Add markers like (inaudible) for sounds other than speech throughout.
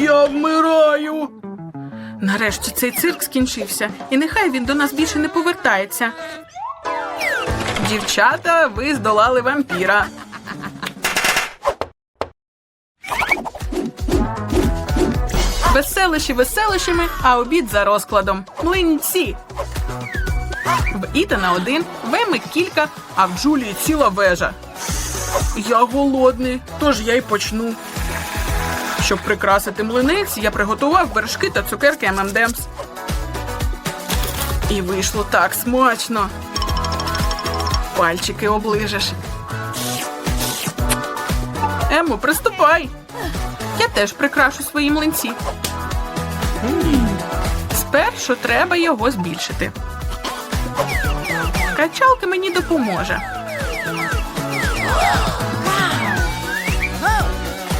Я вмираю. Нарешті цей цирк скінчився, і нехай він до нас більше не повертається. Дівчата, ви здолали вампіра. Веселищі веселищами, а обід за розкладом. Млинці. В Ітана один, в Еми кілька, а в Джулії ціла вежа. Я голодний, тож я й почну. Щоб прикрасити млинець, я приготував вершки та цукерки ММДМС. І вийшло так смачно. Пальчики оближеш. Емо, приступай. Я теж прикрашу свої млинці. Спершу треба його збільшити. Качалка мені допоможе.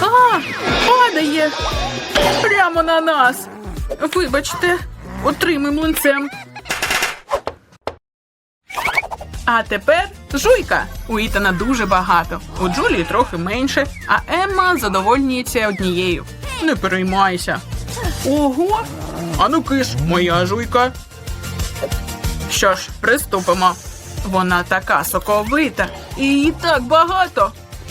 А, падає. Прямо на нас. Вибачте, отримай млинцем. А тепер жуйка. У Ітана дуже багато. У Джулії трохи менше, а Емма задовольнюється однією. Не переймайся. Ого. Ану киш, моя жуйка. Що ж, приступимо. Вона така соковита, і її так багато.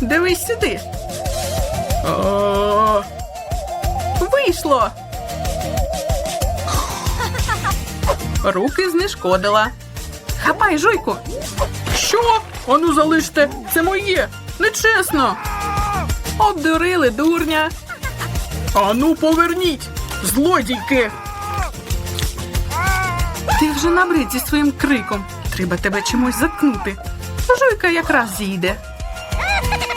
Дивись сюди. Вийшло. Руки знешкодила. Хапай, жуйку. Що? Ану залиште, це моє. Нечесно. Обдурили дурня. Ану, поверніть, злодійки. Ти вже набрид зі своїм криком. Треба тебе чимось заткнути. Жуйка якраз зійде.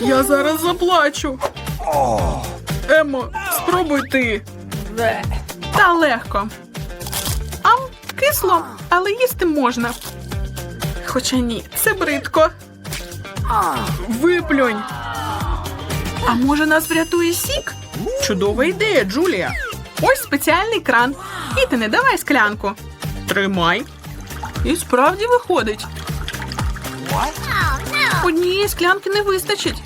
Я зараз заплачу. Емо, спробуй ти. Та легко. Ам, Кисло, але їсти можна. Хоча ні, це бридко. Виплюнь. А може нас врятує сік? Чудова ідея, Джулія. Ось спеціальний кран. І ти не давай склянку. Тримай. І справді виходить. Однієї склянки не вистачить.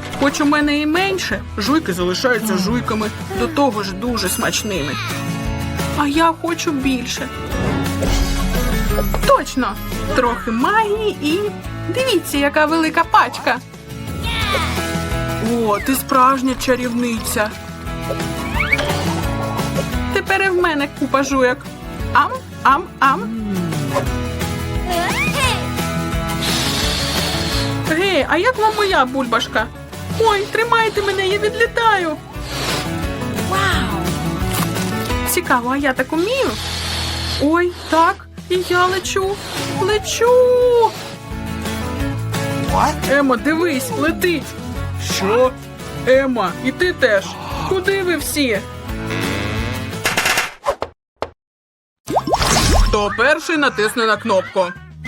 Хоч у мене і менше, жуйки залишаються жуйками, до того ж дуже смачними. А я хочу більше. Точно! Трохи магії і. Дивіться, яка велика пачка. О, ти справжня чарівниця. Тепер і в мене купа жуйок. Ам, ам, ам. Гей, а як вам моя бульбашка? Ой, тримайте мене, я відлітаю. Вау! Цікаво, а я так умію? Ой, так, і я лечу. Лечу. Ема, дивись, летить. Що? Ема, і ти теж. Куди ви всі? Хто перший натисне на кнопку?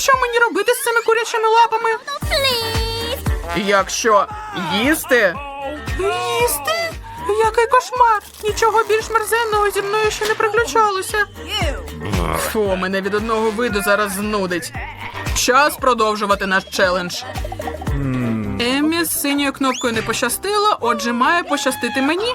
Що мені робити з цими курячими лапами? Якщо їсти? Їсти? Який кошмар! Нічого більш мерзенного зі мною ще не приключалося. Фу, мене від одного виду зараз знудить. Час продовжувати наш челендж. Еммі з синьою кнопкою не пощастило, отже, має пощастити мені.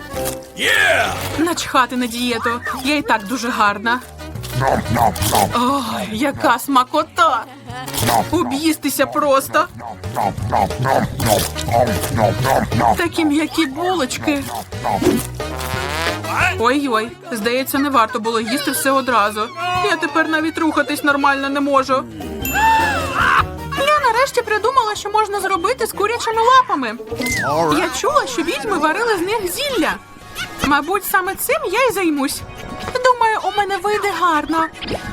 Начхати на дієту. Я і так дуже гарна. Ой, яка смакота! Об'їстися просто. Такі м'які булочки. Ой-ой, здається, не варто було їсти все одразу. Я тепер навіть рухатись нормально не можу. Нарешті придумала, що можна зробити з курячими лапами. Я чула, що відьми варили з них зілля. Мабуть, саме цим я й займусь. Думаю, у мене вийде гарно.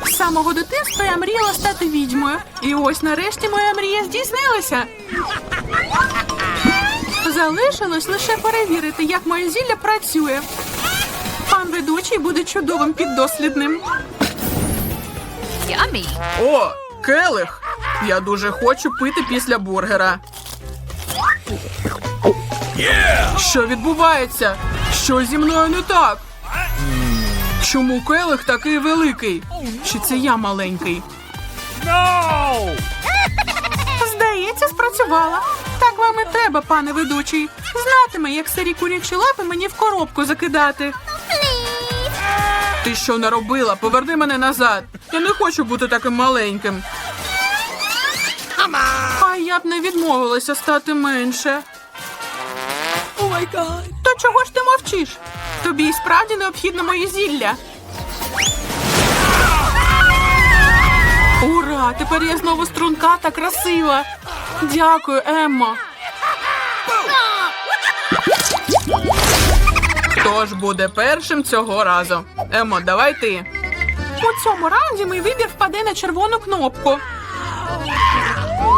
З самого дитинства я мріяла стати відьмою. І ось нарешті моя мрія здійснилася. Залишилось лише перевірити, як моє зілля працює. Пан ведучий буде чудовим піддослідним. О, келих! Я дуже хочу пити після бургера. Що відбувається? Що зі мною не так? Чому келих такий великий? Чи це я маленький? Здається, спрацювала. Так вам і треба, пане ведучий. Знатиме, як старі курячі лапи мені в коробку закидати. Ти що наробила? Поверни мене назад. Я не хочу бути таким маленьким. Я б не відмовилася стати менше. То чого ж ти мовчиш? Тобі і справді необхідно моє зілля. Ура! Тепер я знову струнка та красива. Дякую, Еммо. Хто ж буде першим цього разу? Емо, давай ти. У цьому раунді мій вибір впаде на червону кнопку.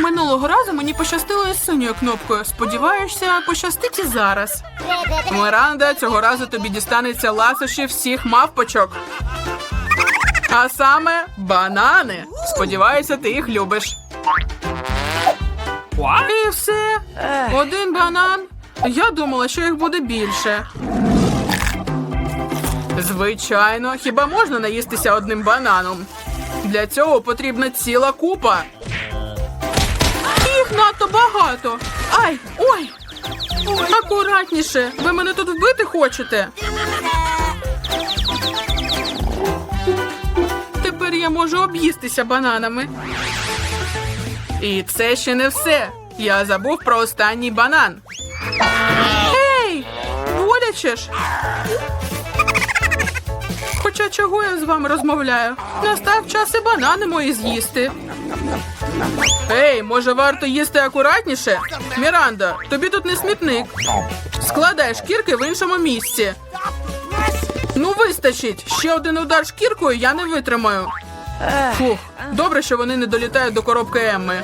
Минулого разу мені пощастило із синьою кнопкою. Сподіваюся, пощастить і зараз. Міранда, цього разу тобі дістанеться ласощі всіх мавпочок. А саме банани. Сподіваюся, ти їх любиш. І все. Один банан. Я думала, що їх буде більше. Звичайно, хіба можна наїстися одним бананом? Для цього потрібна ціла купа. Їх надто багато. Ай, ой! Акуратніше, ви мене тут вбити хочете. Тепер я можу об'їстися бананами. І це ще не все. Я забув про останній банан. Ей! Боляче ж! Хоча чого я з вами розмовляю? Настав час і банани мої з'їсти. Ей, може варто їсти акуратніше? Міранда, тобі тут не смітник. Складай шкірки в іншому місці. Ну, вистачить. Ще один удар шкіркою я не витримаю. Фух, добре, що вони не долітають до коробки Емми.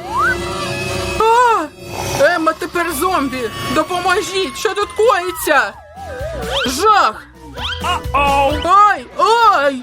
А! Емма тепер зомбі! Допоможіть! Що тут коїться? Жах! Ай! Ай!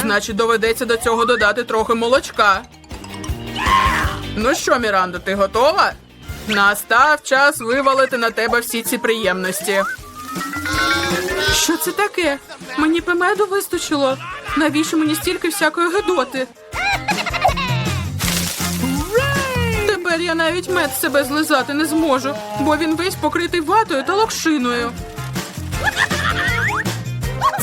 Значить, доведеться до цього додати трохи молочка. Ну що, Міранда, ти готова? Настав час вивалити на тебе всі ці приємності. Що це таке? Мені пемеду вистачило. Навіщо мені стільки всякої гидоти? Тепер я навіть мед себе злизати не зможу, бо він весь покритий ватою та локшиною.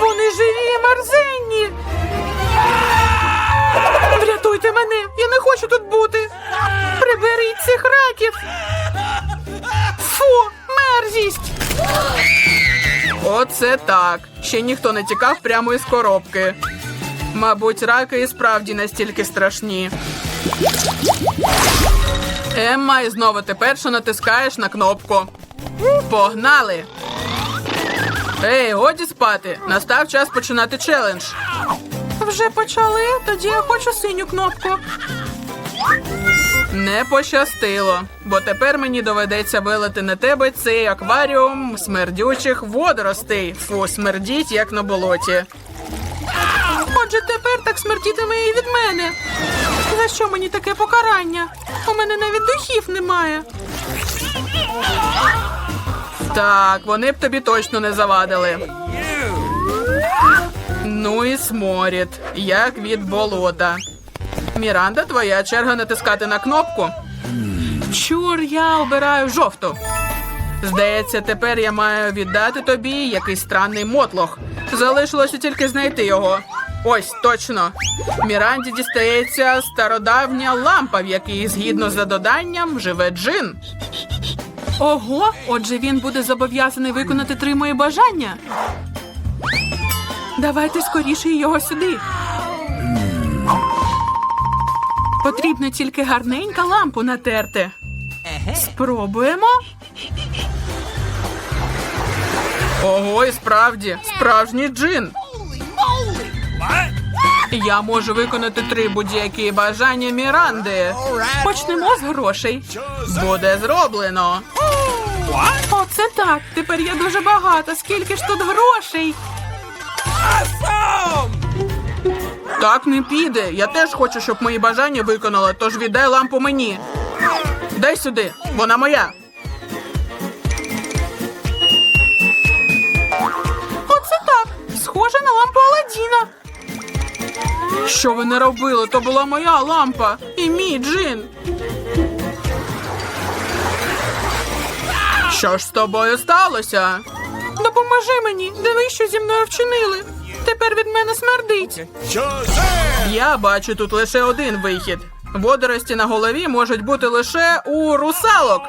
Вони живі мерзенні. Врятуйте мене! Я не хочу тут бути. Приберіть цих раків. Фу, мерзість. Оце так. Ще ніхто не тікав прямо із коробки. Мабуть, раки і справді настільки страшні. Емма, і знову ти перша натискаєш на кнопку. Погнали! Ей, годі спати. Настав час починати челендж. Вже почали, тоді я хочу синю кнопку. Не пощастило, бо тепер мені доведеться вилити на тебе цей акваріум смердючих водоростей. Фу, смердіть, як на болоті. Отже, тепер так смердітиме і від мене. За що мені таке покарання? У мене навіть немає. Так, вони б тобі точно не завадили. Ну і сморід, як від болота. Міранда, твоя черга натискати на кнопку. Чур, я обираю жовту. Здається, тепер я маю віддати тобі якийсь странний мотлох. Залишилося тільки знайти його. Ось точно. Міранді дістається стародавня лампа, в якій, згідно за доданням, живе джин. Ого, отже, він буде зобов'язаний виконати три мої бажання. Давайте скоріше його сюди. Потрібно тільки гарненька лампу натерти. Спробуємо. Ого, і справді, справжній джин. Я можу виконати три будь-які бажання Міранди. Почнемо з грошей. Буде зроблено. Оце так. Тепер я дуже багата. Скільки ж тут грошей? Так не піде. Я теж хочу, щоб мої бажання виконали, тож віддай лампу мені. Дай сюди, вона моя. Оце так. Схоже на лампу Аладдіна. Що ви не робили? То була моя лампа і мій джин. Що ж з тобою сталося? Допоможи мені, диви, що зі мною вчинили. Тепер від мене смердить. Я бачу тут лише один вихід. Водорості на голові можуть бути лише у русалок.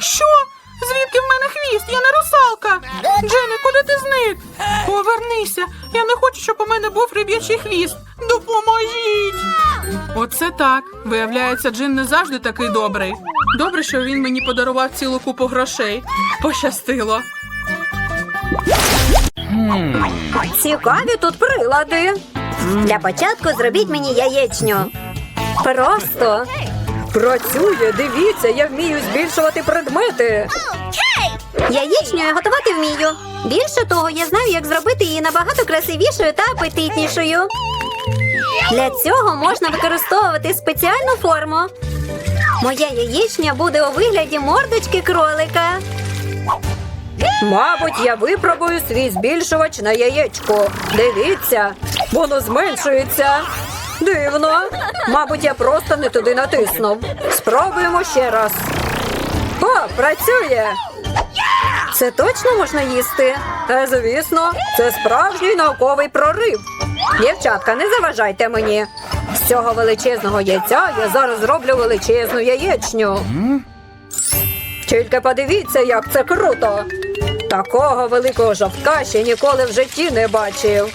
Що? Звідки в мене хвіст? Я не русалка. Джене, куди ти зник? Повернися. Я не хочу, щоб у мене був риб'ячий хвіст. Допоможіть. Оце так. Виявляється, Джин не завжди такий добрий. Добре, що він мені подарував цілу купу грошей. Пощастило. Цікаві тут прилади. Для початку зробіть мені яєчню. Просто. Працює, дивіться, я вмію збільшувати предмети. Яєчню я готувати вмію. Більше того, я знаю, як зробити її набагато красивішою та апетитнішою. Для цього можна використовувати спеціальну форму. Моя яєчня буде у вигляді мордочки кролика. Мабуть, я випробую свій збільшувач на яєчко. Дивіться, воно зменшується. Дивно. Мабуть, я просто не туди натиснув. Спробуємо ще раз. О, працює. Це точно можна їсти? Та звісно, це справжній науковий прорив. Дівчатка, не заважайте мені. З цього величезного яйця я зараз зроблю величезну яєчню. Тільки подивіться, як це круто. Такого великого жовтка ще ніколи в житті не бачив.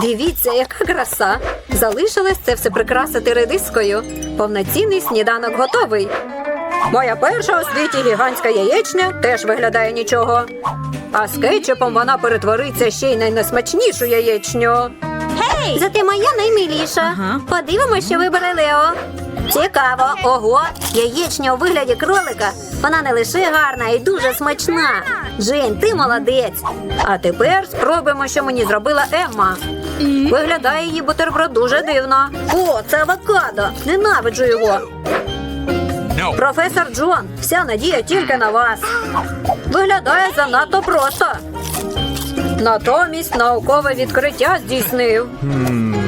Дивіться, яка краса! Залишилось це все прикрасити редискою. Повноцінний сніданок готовий. Моя перша у світі гігантська яєчня теж виглядає нічого. А з кетчупом вона перетвориться ще й на найсмачнішу яєчню. Зате моя наймиліша. Ага. Подивимося, що вибере Лео. Цікаво, ого, яєчня у вигляді кролика. Вона не лише гарна і дуже смачна. Жень, ти молодець. А тепер спробуємо, що мені зробила Емма. Виглядає її бутерброд дуже дивно. О, це авокадо. Ненавиджу його. Професор Джон, вся надія тільки на вас. Виглядає занадто просто. Натомість наукове відкриття здійснив.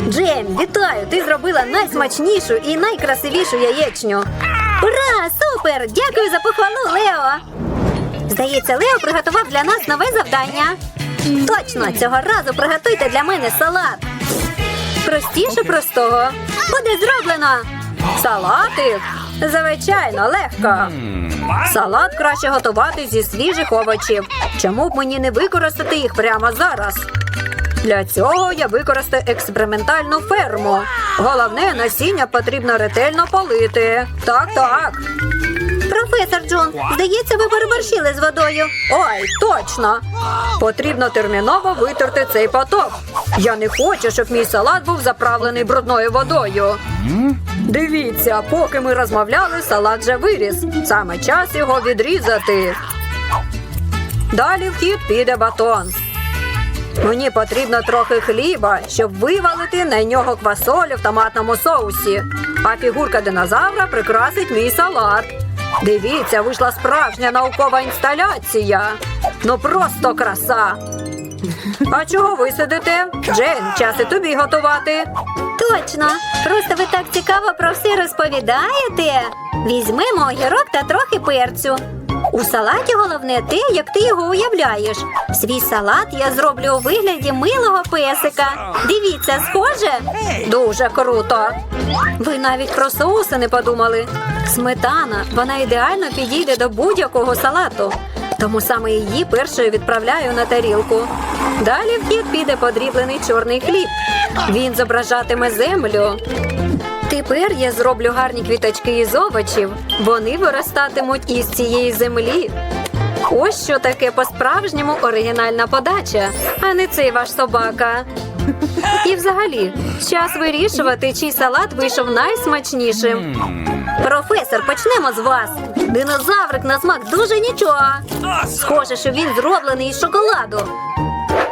Джейм, вітаю! Ти зробила найсмачнішу і найкрасивішу яєчню. Ура! Супер! Дякую за похвалу, Лео! Здається, Лео приготував для нас нове завдання. Точно, цього разу приготуйте для мене салат. Простіше простого. Буде зроблено. Салатик? Звичайно, легко. Салат краще готувати зі свіжих овочів. Чому б мені не використати їх прямо зараз? Для цього я використаю експериментальну ферму. Головне, насіння потрібно ретельно полити. Так, так. Професор Джон, здається, ви переборщили з водою. Ой, точно. Потрібно терміново витерти цей поток. Я не хочу, щоб мій салат був заправлений брудною водою. Дивіться, поки ми розмовляли, салат вже виріс. Саме час його відрізати. Далі в хід піде батон. Мені потрібно трохи хліба, щоб вивалити на нього квасолю в томатному соусі. А фігурка динозавра прикрасить мій салат. Дивіться, вийшла справжня наукова інсталяція. Ну просто краса. А чого ви сидите? Джейн, час і тобі готувати. Точно. Просто ви так цікаво про все розповідаєте. Візьмемо огірок та трохи перцю. У салаті головне те, як ти його уявляєш. Свій салат я зроблю у вигляді милого песика. Дивіться, схоже? Дуже круто. Ви навіть про соуси не подумали. Сметана, вона ідеально підійде до будь-якого салату. Тому саме її першою відправляю на тарілку. Далі в хід піде подріблений чорний хліб. Він зображатиме землю. Тепер я зроблю гарні квіточки із овочів. Вони виростатимуть із цієї землі. Ось що таке по-справжньому оригінальна подача, а не цей ваш собака. І взагалі, час вирішувати, чий салат вийшов найсмачнішим. Професор, почнемо з вас. Динозаврик на смак дуже нічого. Схоже, що він зроблений із шоколаду.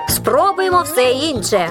Спробуємо все інше.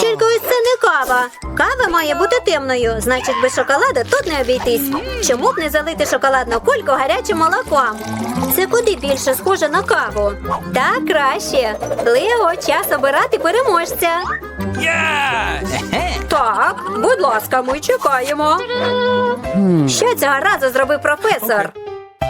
Тільки ось це не кава. Кава має бути темною, значить без шоколаду тут не обійтись. Чому б не залити шоколадну кульку гарячим молоком? Це куди більше схоже на каву. Так краще. Лео, час обирати переможця. (laughs) Так, будь ласка, ми чекаємо. Що цього разу зробив професор?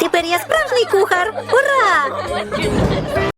Тепер я справжній кухар. Ура!